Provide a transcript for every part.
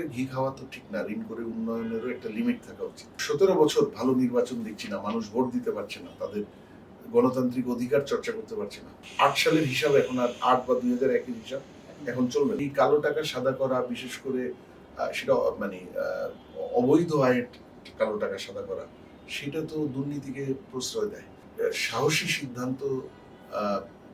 করে, ঘি খাওয়া তো ঠিক না, ঋণ করে উন্নয়নেরও একটা লিমিট থাকা উচিত। সতেরো বছর ভালো নির্বাচন দেখছি না, মানুষ ভোট দিতে পারছে না, তাদের গণতান্ত্রিক অধিকার চর্চা করতে পারছে না। আট সালের হিসাব এখন আর আট বা দুই হাজার একের হিসাব এখন চলবে এই কালো টাকা সাদা করা, বিশেষ করে সেটা মানে অবৈধ আয়ের কালো টাকা সাদা করা, সেটা তো দুর্নীতিকে প্রশ্রয় দেয়। সাহসী সিদ্ধান্ত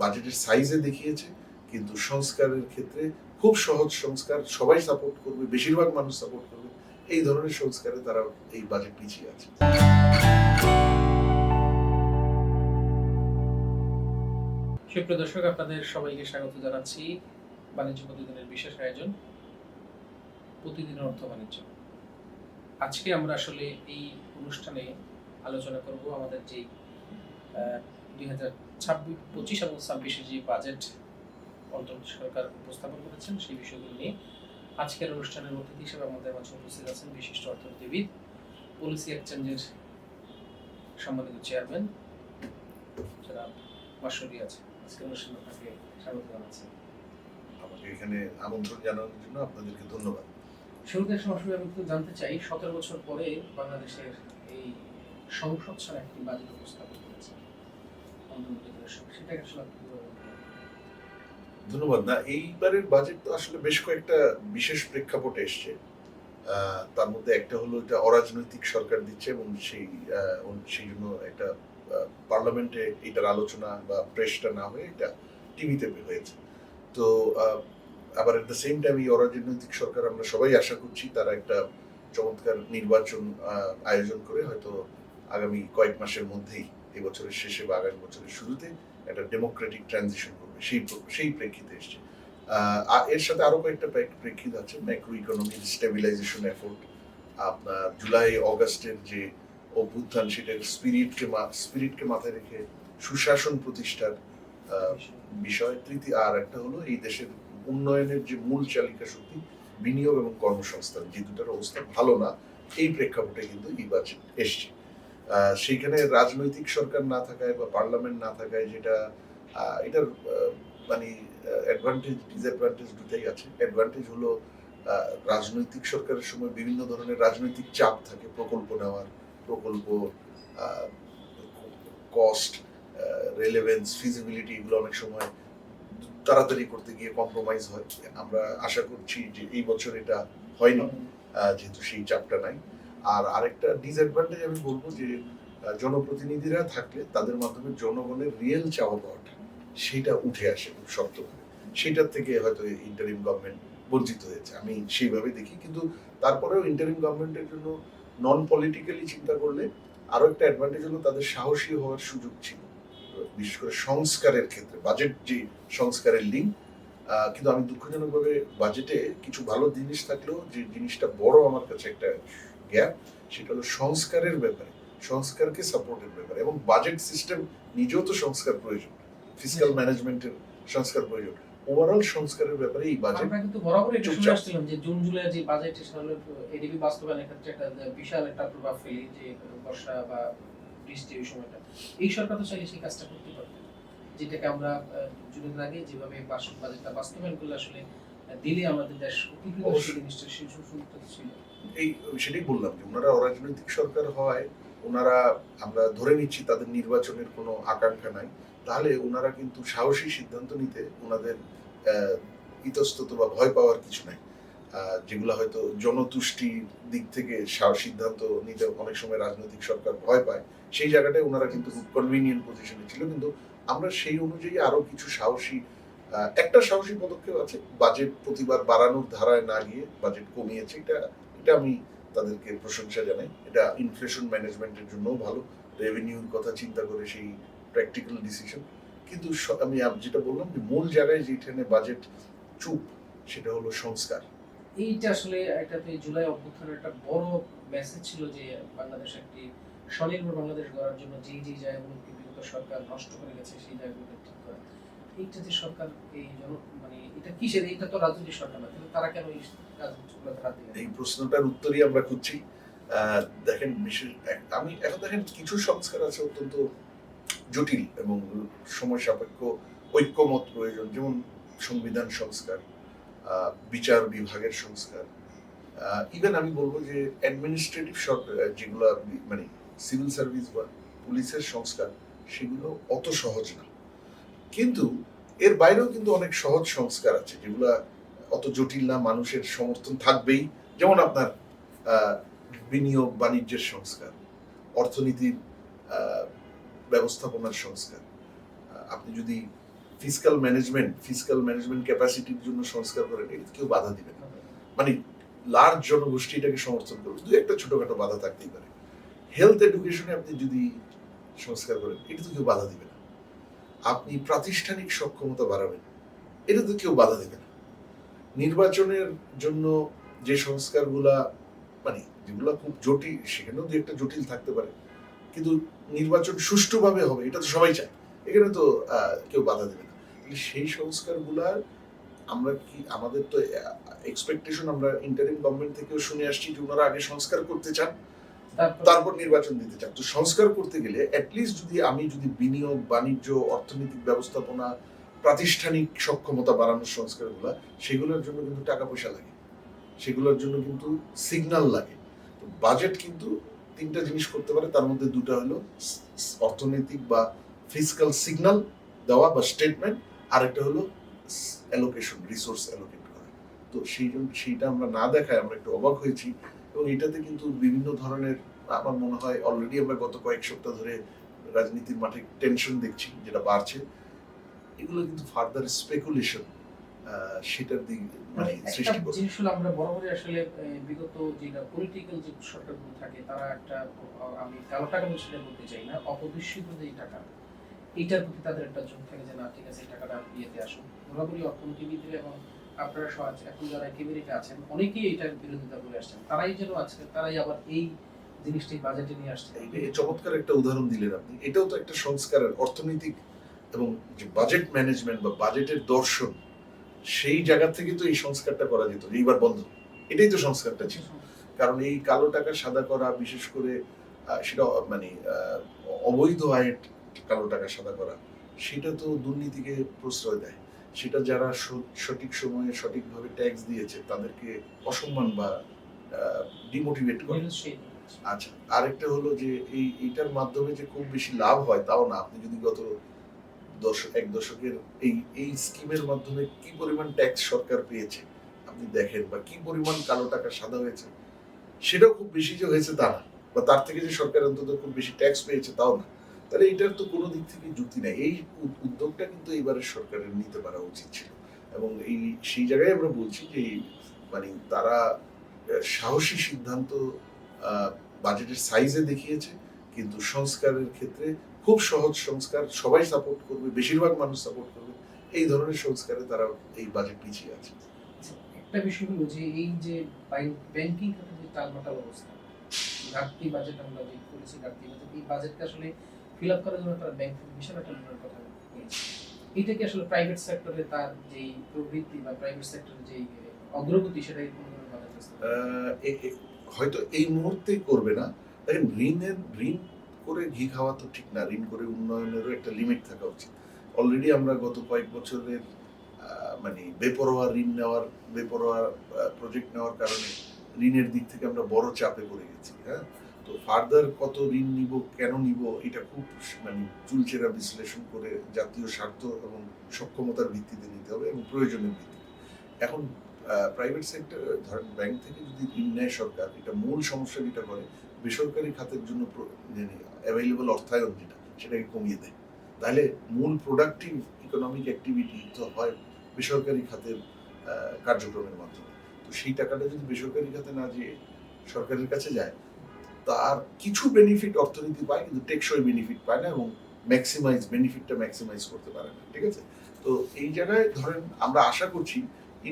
বাজেটের সাইজে দেখিয়েছে, কিন্তু সংস্কারের ক্ষেত্রে খুব সহজ সংস্কার, সবাই সাপোর্ট করবে, বেশিরভাগ মানুষ সাপোর্ট করবে। এই ধরনের সংস্কারে তারা এই বাজেট পিছিয়ে আছে। সুপ্রিয় দর্শক, আপনাদের সবাইকে স্বাগত জানাচ্ছি। বাণিজ্য প্রতিদিনের বিশেষ আয়োজন প্রতিদিন অর্থ বাণিজ্য। আজকে আমরা আসলে এই অনুষ্ঠানে আলোচনা করব আমাদের যে দুই হাজার ছাব্বিশ, পঁচিশ এবং ছাব্বিশের যে বাজেট অন্তর্বর্তী সরকার উপস্থাপন করেছেন সেই বিষয়গুলো নিয়ে আজকের অনুষ্ঠানের অতিথি হিসেবে আমাদের মাঝে উপস্থিত আছেন বিশিষ্ট অর্থনীতিবিদ পলিসি এক্সচেঞ্জের সম্মানিত চেয়ারম্যান যারা মাসুরি আছে আজকের অনুষ্ঠানে আপনাকে স্বাগত জানাচ্ছি আমাকে এখানে আমন্ত্রণ জানানোর জন্য আপনাদেরকে ধন্যবাদ শুরুতে সরাসরি আমি একটু জানতে চাই সতেরো বছর পরে বাংলাদেশের এই সংসদ ছাড়া একটি বাজেট উপস্থাপন করেছে অন্তর্বর্তীকালীন সরকার। সেটাকে আসলে আপনি? ধন্যবাদ। না, এইবারের বাজেট তো আসলে বেশ কয়েকটা বিশেষ প্রেক্ষাপটে এসছে। তার মধ্যে একটা হলো এটা অরাজনৈতিক সরকার দিচ্ছে এবং সেই সেই জন্য একটা পার্লামেন্টে এটার আলোচনা বা প্রেসটা না হয়ে এটা টিভিতে হয়েছে। তো আবার এট দ্য সেম টাইম এই অরাজনৈতিক সরকার আমরা সবাই আশা করছি তারা একটা চমৎকার নির্বাচন আয়োজন করে হয়তো আগামী কয়েক মাসের মধ্যেই, এবছরের শেষে বা আগামী বছরের শুরুতে একটা ডেমোক্রেটিক ট্রানজিশন সেই সেই প্রেক্ষিতে এসছে। এর সাথে আরও কয়েকটা প্রেক্ষিত আছে ম্যাক্রো ইকোনমিক স্টেবিলাইজেশন এফোর্ট আপনার জুলাই, অগাস্টের যে অভ্যুত্থান, সেটার স্পিরিটকে স্পিরিটকে মাথায় রেখে সুশাসন প্রতিষ্ঠার বিষয়। তৃতীয়, আর একটা হলো এই দেশের উন্নয়নের যে মূল চালিকা শক্তি, বিনিয়োগ এবং কর্মসংস্থান, যে দুটার অবস্থা ভালো না, এই প্রেক্ষাপটে কিন্তু বাজেট এসছে। সেইখানে রাজনৈতিক সরকার না থাকায় বা পার্লামেন্ট না থাকায় যেটা এটার অ্যাডভান্টেজ ডিসঅ্যাডভান্টেজ দুটাই আছে। অ্যাডভান্টেজ হলো রাজনৈতিক সরকারের সময় বিভিন্ন ধরনের রাজনৈতিক চাপ থাকে, প্রকল্প নেওয়ার, প্রকল্প কস্ট রেলেভেন্স ফিজিবিলিটি এগুলো অনেক সময় তাড়াতাড়ি করতে গিয়ে কম্প্রোমাইজ হয়। আমরা আশা করছি যে এই বছর এটা হয়নি যেহেতু সেই চাপটা নাই। আর আরেকটা ডিসঅ্যাডভান্টেজ আমি বলব যে জনপ্রতিনিধিরা থাকলে তাদের মাধ্যমে জনগণের রিয়েল চাওয়া পাওয়াটা, সেটা উঠে আসে খুব শক্তভাবে। সেটার থেকে হয়তো ইন্টারিম গভর্নমেন্ট বঞ্চিত হয়েছে। আমি সেইভাবে দেখি। কিন্তু তারপরেও ইন্টারিম গভর্নমেন্টের জন্য নন পলিটিক্যালি চিন্তা করলে আরও একটা অ্যাডভান্টেজ হলো তাদের সাহসী হওয়ার সুযোগ ছিল। বিশেষ করে সংস্কারের ক্ষেত্রে বাজেট যে সংস্কারের লিঙ্ক কিন্তু আমি দুঃখজনকভাবে বাজেটে কিছু ভালো জিনিস থাকলেও যে জিনিসটা বড় আমার কাছে একটা গ্যাপ সেটা হলো সংস্কারের ব্যাপারে সংস্কারকে সাপোর্টের ব্যাপারে। এবং বাজেট সিস্টেম নিজেও তো সংস্কার প্রয়োজন ফিজিক্যাল ম্যানেজমেন্টের সংস্কার প্রয়োজন। ওভারঅল সংস্কারের ব্যাপারে এই বাজেট আমরা কিন্তু বরাবর এটা শুনে চুপচাপ। আসছিলাম যে জুন জুলাই যে বাজেট আসলে এডিবি বাস্তবায়নের ক্ষেত্রে একটা বিশাল একটা প্রভাব ফেলে যে বর্ষা বা বৃষ্টি ওই সময়টা এই সরকার তো চাইলে সেই কাজটা করতে পারবে যেটাকে আমরা জুনের আগে যেভাবে বাস- বাজেটটা বাস্তবায়ন করলে আসলে দিলে আমাদের দেশ উপকৃত। জিনিসটা ছিল এই সেটাই বললাম যে ওনারা অরাজনৈতিক সরকার হয় ওনারা, আমরা ধরে নিচ্ছি তাদের নির্বাচনের কোনো আকাঙ্ক্ষা নাই, তাহলে ওনারা কিন্তু সাহসী সিদ্ধান্ত নিতে ওনাদের ইতস্তত বা ভয় পাওয়ার কিছু নাই। যেগুলো হয়তো জনতুষ্টির দিক থেকে সিদ্ধান্ত নিতে অনেক সময় রাজনৈতিক সরকার ভয় পায়, সেই জায়গাটায় ওনারা কিন্তু খুব কনভিনিয়েন্ট পজিশনে ছিল। কিন্তু আমরা সেই অনুযায়ী আরও কিছু সাহসী একটা সাহসী পদক্ষেপ আছে বাজেট প্রতিবার বাড়ানোর ধারায় না গিয়ে বাজেট কমিয়েছে, এটা এটা আমি তাদেরকে প্রশংসা জানাই। এটা ইনফ্লেশন ম্যানেজমেন্টের জন্যও ভালো। রেভিনিউর কথা চিন্তা করে সেই প্র্যাকটিক্যাল ডিসিশন কিন্তু আমি যেটা বললাম যে মূল জায়গায় যেখানে বাজেট চুপ, সেটা হলো সংস্কার। এইটা আসলে এটাতে জুলাই অভ্যুত্থানের একটা বড় মেসেজ ছিল যে বাংলাদেশ একটি স্বনির্ভর বাংলাদেশ গড়ার জন্য যে যে জায়গাগুলোকে বিগত সরকার নষ্ট করে গেছে, সেই করা এইটা যে সরকার, এই মানে এটা কিসের? এটা তো রাজনৈতিক সরকার না, কিন্তু তারা কেন এই এই প্রশ্নটার উত্তরই আমরা খুঁজছি। দেখেন, বিশেষ আমি এখন দেখেন কিছু সংস্কার আছে অত্যন্ত জটিল এবং সময় সাপেক্ষ ঐক্যমত প্রয়োজন। যেমন সংবিধান সংস্কার বিচার বিভাগের সংস্কার। ইভেন আমি বলব যে অ্যাডমিনিস্ট্রেটিভ যেগুলো মানে সিভিল সার্ভিস বা পুলিশের সংস্কার, সেগুলো অত সহজ না। কিন্তু এর বাইরেও কিন্তু অনেক সহজ সংস্কার আছে যেগুলো অত জটিল না, মানুষের সমর্থন থাকবেই। যেমন আপনার বিনিয়োগ বাণিজ্যের সংস্কার, অর্থনীতির ব্যবস্থাপনার সংস্কার। আপনি যদি ফিজিক্যাল ম্যানেজমেন্ট ফিজিক্যাল ম্যানেজমেন্ট ক্যাপাসিটির জন্য সংস্কার করেন এটা কেউ বাধা দিবে না। মানে লার্জ জনগোষ্ঠী এটাকে সমর্থন করবে। দু একটা ছোটখাটো বাধা থাকতেই পারে। হেলথ এডুকেশনে আপনি যদি সংস্কার করেন এটা তো কেউ বাধা দিবে আপনি প্রাতিষ্ঠানিক সক্ষমতা বাড়াবেন। এটা তো কেউ বাধা দেবে না। নির্বাচনের জন্য যে সংস্কারগুলা মানে যেগুলো খুব জটিল, সেখানেও দু একটা জটিল থাকতে পারে। কিন্তু নির্বাচন সুষ্ঠুভাবে হবে, এটা তো সবাই চায়। এখানে তো কেউ বাধা দেবে না। সেই সংস্কারগুলার আমরা কি, আমাদের তো এক্সপেকটেশন আমরা ইন্টারিম গভর্নমেন্ট থেকেও শুনে আসছি যে ওনারা আগে সংস্কার করতে চান। তারপর? নির্বাচন দিতে চান তো সংস্কার করতে গেলে অ্যাটলিস্ট যদি আমি যদি বিনিয়োগ, বাণিজ্য, অর্থনৈতিক ব্যবস্থাপনা, প্রাতিষ্ঠানিক সক্ষমতা বাড়ানোর সংস্কারগুলো সেগুলোর জন্য কিন্তু টাকা পয়সা লাগে। সেগুলোর জন্য কিন্তু সিগন্যাল লাগে। তো বাজেট কিন্তু তিনটা জিনিস করতে পারে। তার মধ্যে দুটো হলো অর্থনৈতিক বা ফিজিক্যাল সিগন্যাল দেওয়া বা স্টেটমেন্ট আরেকটা হলো অ্যালোকেশন রিসোর্স অ্যালোকেট করা। তো সেই জন্য, সেইটা আমরা না দেখায় আমরা একটু অবাক হয়েছি। এবং এটাতে কিন্তু বিভিন্ন ধরনের আমার মনে হয় অলরেডি আমরা গত কয়েক সপ্তাহ ধরে রাজনীতির মাঠে টেনশন দেখছি যেটা বাড়ছে। এগুলো কিন্তু ফার্দার স্পেকুলেশন সেটার দিক মানে সৃষ্টি আমরা বরাবরই আসলে বিগত যেটা পলিটিক্যাল যে সরকারগুলো থাকে তারা একটা আমি কালো টাকা বলে সেটা বলতে চাই না অপদৃশ্যিত যে টাকা এইটার প্রতি তাদের একটা ঝোঁক থাকে যে না ঠিক আছে এই টাকাটা ইয়েতে আসুন বরাবরই অর্থনীতিবিদরা এবং আপনারা সহ এখন যারা ক্যাবিনেটে আছেন, অনেকেই এটার বিরোধিতা করে আসছেন। তারাই যেন আজকে, তারাই আবার এই জিনিসটি বাজেটে নিয়ে আসছে। চমৎকার একটা উদাহরণ দিলেন আপনি, এটাও তো একটা সংস্কারের অর্থনৈতিক এবং যে বাজেট ম্যানেজমেন্ট বা বাজেটের দর্শন, সেই জায়গা থেকে তো এই সংস্কারটা করা যেত এইবার বন্ধ। এটাই তো সংস্কারটা ছিল। কারণ এই কালো টাকা সাদা করা, বিশেষ করে সেটা মানে অবৈধ আয়ের কালো টাকা সাদা করা, সেটা তো দুর্নীতিকে প্রশ্রয় দেয়। সেটা যারা সঠিক সময়ে সঠিকভাবে ট্যাক্স দিয়েছে তাদেরকে অসম্মান বা ডিমোটিভেট করে। আচ্ছা আরেকটা হলো যে এই এইটার মাধ্যমে যে খুব বেশি লাভ হয় তাও না। আপনি যদি গত দশক এক দশকের এই এই স্কিমের মাধ্যমে কি পরিমাণ ট্যাক্স সরকার পেয়েছে আপনি দেখেন বা কি পরিমাণ কালো টাকা সাদা হয়েছে সেটাও খুব বেশি যে হয়েছে তা না। বা তার থেকে যে সরকার অন্তত খুব বেশি ট্যাক্স পেয়েছে তাও না। তাহলে এটার তো কোনো দিক থেকে যুক্তি নাই। এই উদ্যোগটা কিন্তু এবারের সরকারের নিতে পারা উচিত ছিল। এবং এই সেই জায়গায় আমরা বলছি যে মানে তারা সাহসী সিদ্ধান্ত বাজেটের সাইজে দেখিয়েছে। কিন্তু সংস্কারের ক্ষেত্রে খুব সহজ সংস্কার সবাই সাপোর্ট করবে বেশিরভাগ মানুষ সাপোর্ট করবে। এই ধরনের সংস্কারে তারা এই বাজেট পিছিয়ে আছে। আচ্ছা, একটা বিষয় হলো যে এই যে ব্যাংকিং খাতে যে টালমাটাল অবস্থা ঘাটতি বাজেট আমরা যে করেছি ঘাটতি বাজেট এই বাজেটকে আসলে ফিল আপ করার জন্য তারা ব্যাংক একটা লোনের কথা এটা কি আসলে প্রাইভেট সেক্টরে তার প্রবৃত্তি বা প্রাইভেট অগ্রগতি সেটাই হয়তো এই মুহূর্তে করবে না। দেখেন, ঋণের, ঋণ করে ঘি খাওয়া তো ঠিক না। ঋণ করে উন্নয়নেরও একটা লিমিট থাকা উচিত। অলরেডি আমরা গত কয়েক বছরের মানে বেপরোয়া ঋণ নেওয়ার, বেপরোয়া প্রজেক্ট নেওয়ার কারণে ঋণের দিক থেকে আমরা বড় চাপে পড়ে গেছি হ্যাঁ? তো ফার্দার কত ঋণ নিব, কেন নিব, এটা খুব মানে চুলচেরা বিশ্লেষণ করে জাতীয় স্বার্থ এবং সক্ষমতার ভিত্তিতে নিতে হবে এবং প্রয়োজনের ভিত্তিতে। এখন প্রাইভেট সেক্টর ধরেন ব্যাংক থেকে যদি ঋণ নেয় সরকার, এটা মূল সমস্যা যেটা করে, বেসরকারি খাতের জন্য অ্যাভেলেবল অর্থায়ন যেটা, সেটাকে কমিয়ে দেয়। তাহলে মূল প্রোডাক্টিভ ইকোনমিক অ্যাক্টিভিটি তো হয় বেসরকারি খাতের কার্যক্রমের মাধ্যমে। তো সেই টাকাটা যদি বেসরকারি খাতে না যেয়ে সরকারের কাছে যায় তার কিছু বেনিফিট অর্থনীতি পায়, কিন্তু টেকসই বেনিফিট পায় না এবং ম্যাক্সিমাইজ বেনিফিটটা ম্যাক্সিমাইজ করতে পারে না, ঠিক আছে? তো এই জায়গায় ধরেন আমরা আশা করছি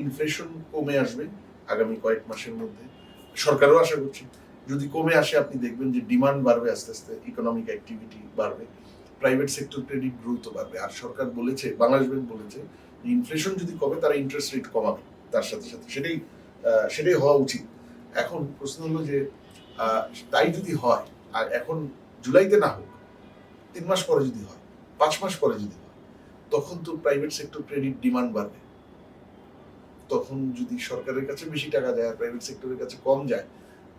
ইনফ্লেশন কমে আসবে আগামী কয়েক মাসের মধ্যে। সরকারও আশা করছি। যদি কমে আসে, আপনি দেখবেন যে ডিমান্ড বাড়বে, আস্তে আস্তে ইকোনমিক অ্যাক্টিভিটি বাড়বে প্রাইভেট সেক্টর ক্রেডিট গ্রোথ বাড়বে। আর সরকার বলেছে, বাংলাদেশ ব্যাংক বলেছে ইনফ্লেশন যদি কমে, তারা ইন্টারেস্ট রেট কমাবে, তার সাথে সাথে। সেটাই সেটাই হওয়া উচিত। এখন প্রশ্ন হলো যে তাই যদি হয়, আর এখন জুলাইতে না হোক, তিন মাস পরে যদি হয়, পাঁচ মাস পরে যদি হয়, তখন তো প্রাইভেট সেক্টর ক্রেডিট ডিমান্ড বাড়বে। তখন যদি সরকারের কাছে বেশি টাকা যায়, আর প্রাইভেট সেক্টরের কাছে কম যায়,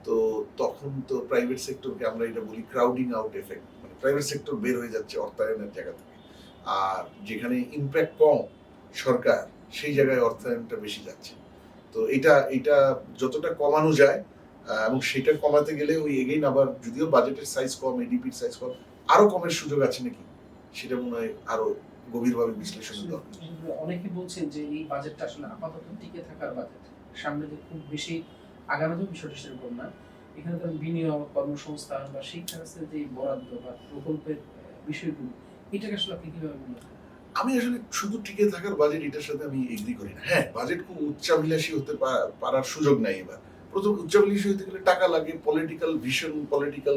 তো তখন তো প্রাইভেট সেক্টরকে আমরা এটা বলি ক্রাউডিং আউট এফেক্ট মানে প্রাইভেট সেক্টর বের হয়ে যাচ্ছে অর্থায়নের জায়গা থেকে। আর যেখানে ইমপ্যাক্ট কম সরকার, সেই জায়গায় অর্থায়নটা বেশি যাচ্ছে। তো এটা এটা যতটা কমানো যায় এবং সেটা কমাতে গেলে ওই এগেইন আবার যদিও বাজেটের সাইজ কম এডিপির সাইজ কম আরও কমের সুযোগ আছে নাকি? সেটা মনে হয় আরও গভীরভাবে বিশ্লেষণের দরকার। অনেকে বলছেন যে এই বাজেটটা আসলে আপাতত টিকে থাকার বাজেট সামনে যে খুব বেশি আগানোর বিষয়টা সেরকম না। এখানে ধরুন বিনিয়োগ কর্মসংস্থান বা শিক্ষার যে বরাদ্দ বা প্রকল্পের বিষয়গুলো এটাকে আসলে আপনি কীভাবে মনে করেন? আমি আসলে শুধু টিকে থাকার বাজেট এটার সাথে আমি এগ্রি করি না। হ্যাঁ বাজেট খুব উচ্চাভিলাষী হতে পারার সুযোগ নাই এবার। প্রথম উচ্চাভিলাষী হতে গেলে টাকা লাগে পলিটিক্যাল ভিশন পলিটিক্যাল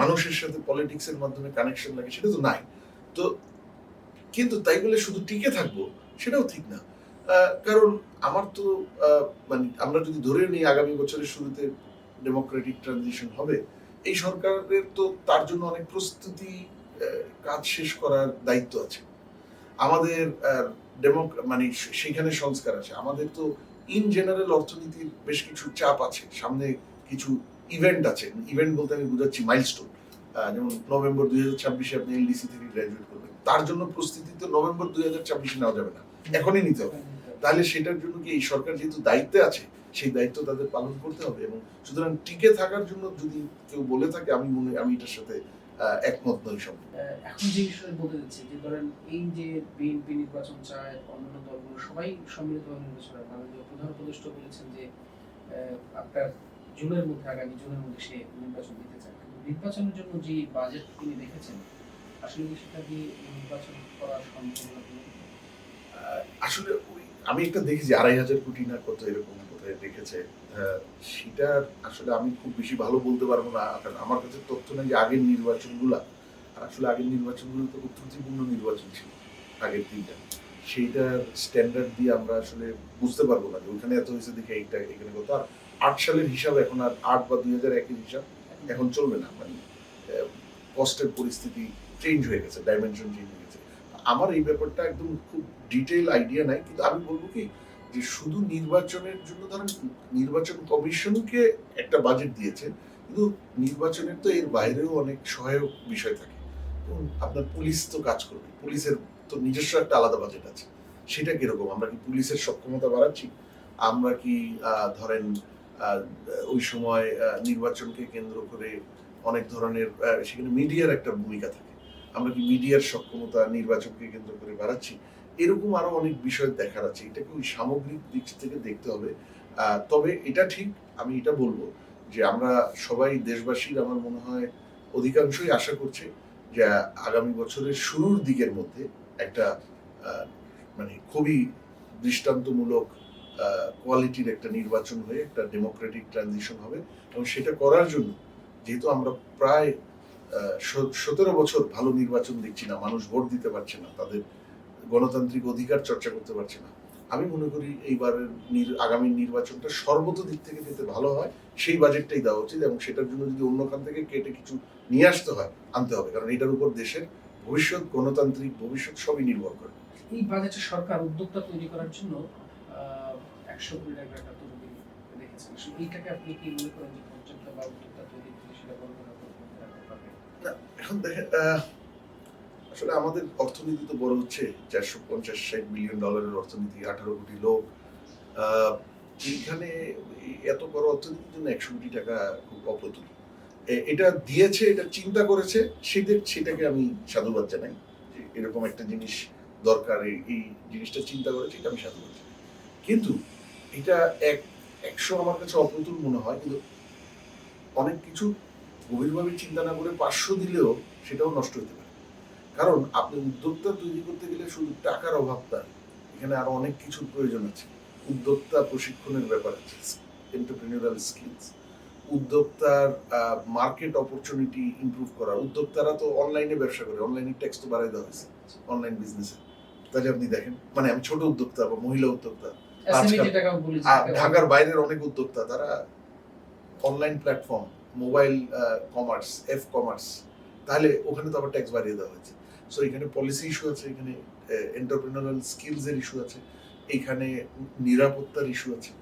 মানুষের সাথে পলিটিক্স এর মাধ্যমে কানেকশন লাগে, সেটা তো নাই। তো কিন্তু তাই বলে শুধু টিকে থাকব, সেটাও ঠিক না। কারণ আমার তো মানে আমরা যদি ধরে নিই আগামী বছরের শুরুতে ডেমোক্রেটিক ট্রানজিশন হবে, এই সরকারের তো তার জন্য অনেক প্রস্তুতি কাজ শেষ করার দায়িত্ব আছে। আমাদের ডেমোক মানে সেখানে সংস্কার আছে। আমাদের তো ইন জেনারেল অর্থনীতির বেশ কিছু চাপ আছে। সামনে কিছু ইভেন্ট আছে। ইভেন্ট বলতে আমি বুঝাচ্ছি মাইলস্টোন যেমন নভেম্বর দুই হাজার ছাব্বিশে আপনি এলডিসি থেকে গ্রাজুয়েট করবেন। তার জন্য প্রস্তুতি তো নভেম্বর দুই হাজার ছাব্বিশে নেওয়া যাবে না। এখনই নিতে হবে। তাহলে সেটার জন্য কি এই সরকার যেহেতু দায়িত্বে আছে, সেই দায়িত্ব তাদের পালন করতে হবে এবং সুতরাং টিকে থাকার জন্য যদি কেউ বলে থাকে, আমি মনে, আমি এটার সাথে একমত নই আহ, এখন যে বিষয়ে বলতে যাচ্ছি যে ধরেন এই যে বিএনপি নির্বাচন চায় অন্যান্য দলগুলো সবাই সম্মিলিতভাবে নির্বাচন হয় মাননীয় প্রধান উপদেষ্টা বলেছেন যে আপনার জুনের মধ্যে আগামী জুনের মধ্যে সে নির্বাচন দিতে চায়। কিন্তু নির্বাচনের জন্য যে বাজেট তিনি রেখেছেন আসলে কি সেটা কি নির্বাচন করার সম্ভাবনা নেই? আসলে আমি একটা দেখেছি আড়াই হাজার কোটি না কত এরকম কোথায় দেখেছে। সেটা আসলে আমি খুব বেশি ভালো বলতে পারব না, কারণ আমার কাছে তথ্য নেই যে আগের নির্বাচনগুলা। আসলে আগের নির্বাচনগুলো তো খুব ত্রুটিপূর্ণ নির্বাচন ছিল, আগের তিনটা সেইটার স্ট্যান্ডার্ড দিয়ে আমরা আসলে বুঝতে পারব না যে ওখানে এত হয়েছে দেখে এইটা এখানে কত। আর আট সালের হিসাব এখন আর আট বা দুই হাজার একের হিসাব এখন চলবে না মানে কস্টের পরিস্থিতি চেঞ্জ হয়ে গেছে ডাইমেনশন চেঞ্জ হয়ে গেছে। আমার এই ব্যাপারটা একদম খুব ডিটেইল আইডিয়া নাই, কিন্তু আমি বলব কি যে শুধু নির্বাচনের জন্য, ধরেন নির্বাচন কমিশনকে একটা বাজেট দিয়েছে, কিন্তু নির্বাচনের তো এর বাইরেও অনেক সহায়ক বিষয় থাকে। আপনার পুলিশ তো কাজ করবে পুলিশের তো নিজস্ব একটা আলাদা বাজেট আছে। সেটা কীরকম? আমরা কি পুলিশের সক্ষমতা বাড়াচ্ছি? আমরা কি ধরেন ওই সময় নির্বাচনকে কেন্দ্র করে অনেক ধরনের সেখানে মিডিয়ার একটা ভূমিকা থাকে। আমরা কি মিডিয়ার সক্ষমতা নির্বাচনকে কেন্দ্র করে বাড়াচ্ছি? এরকম আরও অনেক বিষয় দেখার আছে। এটাকে ওই সামগ্রিক দিক থেকে দেখতে হবে। তবে এটা ঠিক, আমি এটা বলব যে আমরা সবাই দেশবাসীর আমার মনে হয় অধিকাংশই আশা করছে যে আগামী বছরের শুরুর দিকের মধ্যে একটা মানে খুবই দৃষ্টান্তমূলক কোয়ালিটির একটা নির্বাচন হয়ে একটা ডেমোক্রেটিক ট্রানজিশন হবে এবং সেটা করার জন্য যেহেতু আমরা প্রায় সতেরো বছর ভালো নির্বাচন দেখছি না, মানুষ ভোট দিতে পারছে না, তাদের গণতান্ত্রিক অধিকার চর্চা করতে পারছে না। আমি মনে করি এইবারের আগামী নির্বাচনটা সর্বত দিক থেকে যাতে ভালো হয় সেই বাজেটটাই দেওয়া উচিত এবং সেটার জন্য যদি অন্য খান থেকে কেটে কিছু নিয়ে আসতে হয় আনতে হবে। কারণ এটার উপর দেশের ভবিষ্যৎ গণতান্ত্রিক ভবিষ্যৎ সবই নির্ভর করে। এই বাজেটে সরকার উদ্যোক্তা তৈরি করার জন্য একশো কোটি টাকার একটা তহবিল রেখেছেন। এইটাকে আপনি কি মনে করেন যে পর্যাপ্ত বা উদ্যোক্তা তৈরি সেটা বন্ধ এখন দেখেন আসলে আমাদের অর্থনীতি তো বড় হচ্ছে, চারশো পঞ্চাশ ষাট বিলিয়ন ডলারের অর্থনীতি, আঠারো কোটি লোক। এই এত বড় অর্থনীতির জন্য একশো কোটি টাকা খুব অপ্রতুল। এটা দিয়েছে, এটা চিন্তা করেছে, সেদের, সেটাকে আমি সাধুবাদ জানাই যে এরকম একটা জিনিস দরকার, এই জিনিসটা চিন্তা করেছে এটা আমি সাধুবাদ জানাই। কিন্তু এটা এক, একশো আমার কাছে অপ্রতুল মনে হয়, কিন্তু অনেক কিছু গভীরভাবে চিন্তা না করে পাঁচশো দিলেও সেটাও নষ্ট হতে পারে। কারণ আপনি উদ্যোক্তা তৈরি করতে গেলে শুধু টাকার অভাবটা এখানে আরও অনেক কিছুর প্রয়োজন আছে। উদ্যোক্তা প্রশিক্ষণের ব্যাপার আছে এন্টারপ্রেনিউরাল স্কিলস উদ্যোক্তার মার্কেট অপরচুনিটি ইমপ্রুভ করা। উদ্যোক্তারা তো অনলাইনে ব্যবসা করে অনলাইনে ট্যাক্স তো বাড়াই দেওয়া হয়েছে অনলাইন বিজনেসে তাহলে আপনি দেখেন মানে আমি ছোট উদ্যোক্তা বা মহিলা উদ্যোক্তা ঢাকার বাইরের অনেক উদ্যোক্তা তারা online platform mobile commerce F commerce তাহলে ওখানে তো আবার ট্যাক্স বাড়িয়ে দেওয়া হয়েছে। সো এখানে পলিসি ইস্যু আছে, এখানে এন্টারপ্রেনারাল স্কিলস এর ইস্যু আছে এইখানে নিরাপত্তার ইস্যু আছে।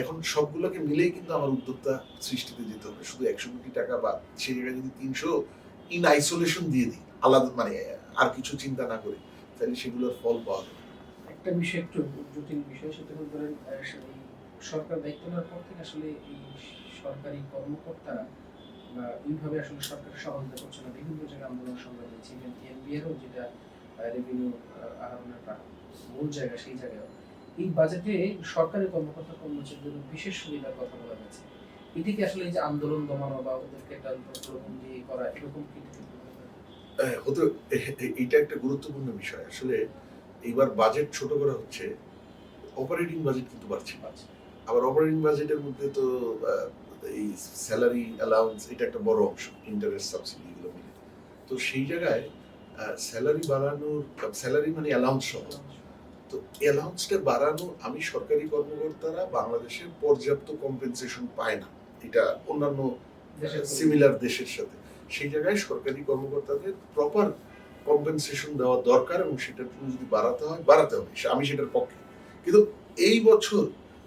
এখন সবগুলোকে মিলেই কিন্তু আমার উদ্যোক্তা সৃষ্টিতে যেতে হবে। শুধু একশো কোটি টাকা বা সেই জায়গায় যদি তিনশো ইন আইসোলেশন দিয়ে দিই, আলাদা মানে আর কিছু চিন্তা না করে, তাহলে সেগুলোর ফল পাওয়া যাবে। একটা বিষয় একটু জটিল বিষয়, সেটা হলো ধরেন সরকার দায়িত্ব নেওয়ার পর থেকে আসলে এই সরকারি কর্মকর্তারা ওইভাবে আসলে সরকারের সহযোগিতা করছে না। বিভিন্ন আন্দোলন সংগ্রাম ইভেন এনবিআরও যেটা রেভিনিউ আহরণের মূল জায়গা সেই জায়গায় এই বাজেটে সরকারি কর্মকর্তা কর্মচারীদের জন্য বিশেষ সুবিধার কথা বলা হয়েছে। এটি কি আসলে এই যে আন্দোলন দমানো বা ওদেরকে একটা দিয়ে করা এরকম কি হ্যাঁ, হতে এ- এ- এইটা একটা গুরুত্বপূর্ণ বিষয়। আসলে এইবার বাজেট ছোট করা হচ্ছে অপারেটিং বাজেট কিন্তু বাড়ছে? আবার অপারেটিং বাজেটের মধ্যে তো এই স্যালারি অ্যালাউন্স এটা একটা বড় অংশ ইন্টারেস্ট সাবসিডি এগুলো মিলে। তো সেই জায়গায় স্যালারি বাড়ানোর স্যালারি মানে অ্যালাউন্স সহ। তো অ্যালাউন্সটা বাড়ানো আমি সরকারি কর্মকর্তারা বাংলাদেশে পর্যাপ্ত কম্পেনসেশন পায় না। এটা অন্যান্য সিমিলার দেশের সাথে। সেই জায়গায় সরকারি কর্মকর্তাদের প্রপার কম্পেনসেশন দেওয়া দরকার এবং জন্য যদি বাড়াতে হয় বাড়াতে হবে। আমি সেটার পক্ষে। কিন্তু এই বছর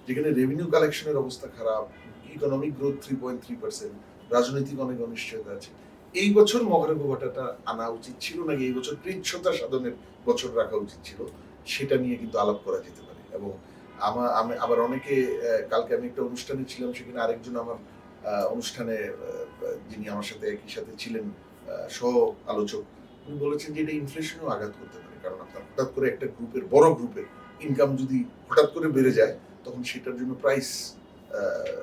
যেখানে রেভিনিউ কালেকশনের অবস্থা খারাপ economic growth three point three percent রাজনৈতিক অনেক অনিশ্চয়তা আছে। এই বছর মহারঙ্গ ভাটাটা আনা উচিত ছিল নাকি এই বছর কৃচ্ছতা সাধনের বছর রাখা উচিত ছিল, সেটা নিয়ে কিন্তু আলাপ করা যেতে পারে। এবং আমার আমি আবার অনেকে কালকে আমি একটা অনুষ্ঠানে ছিলাম, সেখানে আরেকজন আমার অনুষ্ঠানে যিনি আমার সাথে একই সাথে ছিলেন সহ আলোচক, উনি বলেছেন যে এটা ইনফ্লেশনও আঘাত করতে পারে। কারণ আপনার হঠাৎ করে একটা গ্রুপের বড় গ্রুপের ইনকাম যদি হঠাৎ করে বেড়ে যায়, তখন সেটার জন্য প্রাইস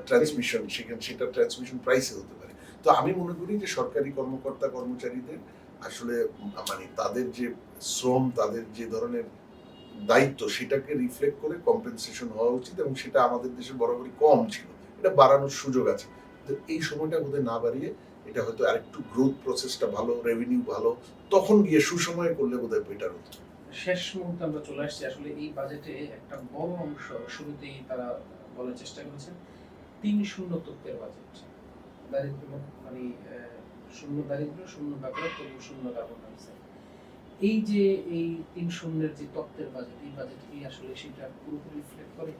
ট্রান্সমিশন সেখানে সেটা ট্রান্সমিশন প্রাইসে হতে পারে। তো আমি মনে করি যে সরকারি কর্মকর্তা, কর্মচারীদের আসলে মানে তাদের যে শ্রম, তাদের যে ধরনের দায়িত্ব, সেটাকে রিফ্লেক্ট করে কম্পেনসেশন হওয়া উচিত এবং সেটা আমাদের দেশে বরাবরই কম ছিল। এটা বাড়ানোর সুযোগ আছে। তো এই সময়টা বোধহয় না বাড়িয়ে এটা হয়তো আরেকটু গ্রোথ প্রসেসটা ভালো রেভিনিউ ভালো, তখন গিয়ে সুসময়ে করলে বোধহয় বেটার হতো। শেষ মুহূর্তে আমরা চলে আসছি। আসলে এই বাজেটে একটা বড় অংশ শুরুতেই তারা বলার চেষ্টা করেছেন, তিন শূন্য তত্ত্বের বাজেট দারিদ্র মানে শূন্য দারিদ্র শূন্য ব্যাপার তবু শূন্য ডাইঅক্সাইড এই যে এই তিন শূন্যের যে তত্ত্বের বাজেট এই বাজেট কি আসলে সেটা পুরোপুরি রিফ্লেক্ট করে?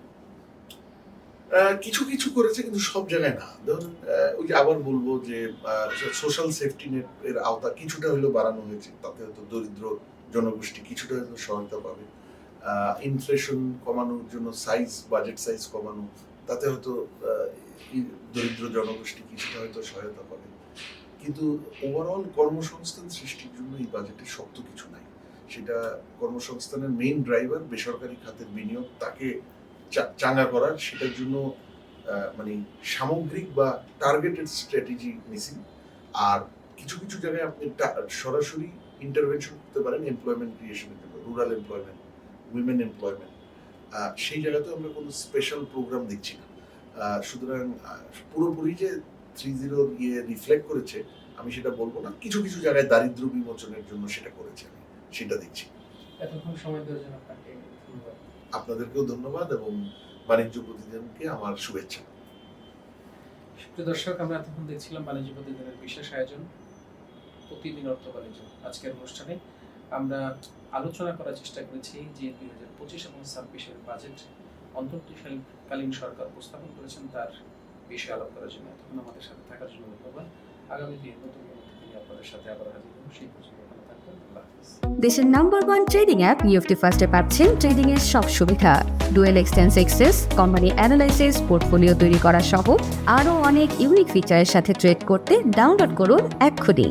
কিছু কিছু করেছে, কিন্তু সব জায়গায় না। ধরুন ওই যে আবার বলব যে সোশ্যাল সেফটি নেট এর আওতা কিছুটা হলেও বাড়ানো হয়েছে, তাতে হয়তো দরিদ্র জনগোষ্ঠী কিছুটা হয়তো সহায়তা পাবে। ইনফ্লেশন কমানোর জন্য সাইজ বাজেট সাইজ কমানো, তাতে হয়তো দরিদ্র জনগোষ্ঠী কিছুটা হয়তো সহায়তা পাবে। কিন্তু ওভারঅল কর্মসংস্থান সৃষ্টির জন্য এই বাজেটে শক্ত কিছু নাই। সেটা কর্মসংস্থানের মেইন ড্রাইভার বেসরকারি খাতের বিনিয়োগ, তাকে চাঙ্গা করার, সেটার জন্য মানে সামগ্রিক বা টার্গেটেড স্ট্র্যাটেজি মিসিং আর কিছু কিছু জায়গায় আপনি সরাসরি ইন্টারভেনশন করতে পারেন এমপ্লয়মেন্ট ক্রিয়েশনের জন্য রুরাল এমপ্লয়মেন্ট উইমেন এমপ্লয়মেন্ট সেই জায়গাতেও আমরা কোনো স্পেশাল প্রোগ্রাম দেখছি না। সুতরাং পুরোপুরি যে থ্রি জিরোর ইয়ে রিফ্লেক্ট করেছে আমি সেটা বলব না। কিছু কিছু জায়গায় দারিদ্র বিমোচনের জন্য সেটা করেছে আমি সেটা দেখছি। এতক্ষণ সময় দেওয়ার জন্য আপনাকে ধন্যবাদ। আপনাদেরকেও ধন্যবাদ এবং বাণিজ্য প্রতিদিনকে আমার শুভেচ্ছা। প্রিয় দর্শক আমরা এতক্ষণ দেখছিলাম বাণিজ্য প্রতিদিনের বিশেষ আয়োজন প্রতিদিন অর্থ বাণিজ্য। আজকের অনুষ্ঠানে আমরা আলোচনা করার চেষ্টা করেছি যে দুই হাজার পঁচিশ এবং ছাব্বিশের বাজেট অন্তর্তীকালীন সরকার উপস্থাপন করেছেন তার বিষয়ে আলাপ করার জন্য। এতক্ষণ আমাদের সাথে থাকার জন্য ধন্যবাদ। আগামী দিন নতুন আপনাদের সাথে আবার হাজির হব। সেই পর্যন্ত দেশের number one trading app UFT ফার্স্টে পাচ্ছেন ট্রেডিং এর সব সুবিধা। ডুয়েল এক্সটেন্স এক্সেস কোম্পানি অ্যানালাইসিস পোর্টফোলিও তৈরি করা সহ আরও অনেক ইউনিক ফিচারের সাথে ট্রেড করতে ডাউনলোড করুন এক্ষুনি।